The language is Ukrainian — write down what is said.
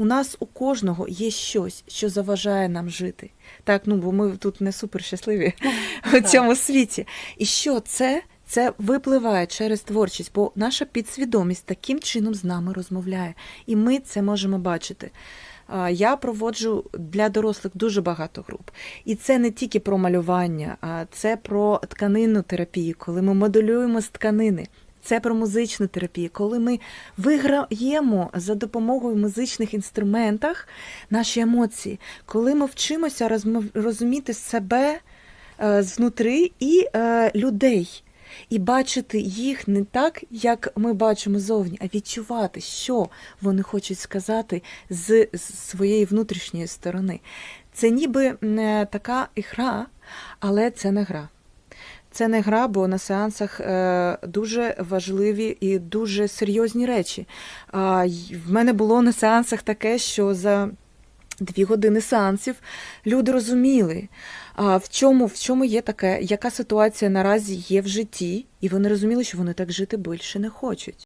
У нас у кожного є щось, що заважає нам жити. Так, ну бо ми тут не супер щасливі у цьому світі. І що це? Це випливає через творчість, бо наша підсвідомість таким чином з нами розмовляє, і ми це можемо бачити. Я проводжу для дорослих дуже багато груп. І це не тільки про малювання, а це про тканинну терапію, коли ми моделюємо з тканини. Це про музичну терапію, коли ми виграємо за допомогою музичних інструментах наші емоції, коли ми вчимося розуміти себе е, знутри і е, людей, і бачити їх не так, як ми бачимо зовні, а відчувати, що вони хочуть сказати з, своєї внутрішньої сторони. Це ніби не така гра, але це не гра. Це не гра, бо на сеансах е, дуже важливі і дуже серйозні речі. А, в мене було на сеансах таке, що за дві години сеансів люди розуміли, в чому, в чому є таке, яка ситуація наразі є в житті, і вони розуміли, що вони так жити більше не хочуть.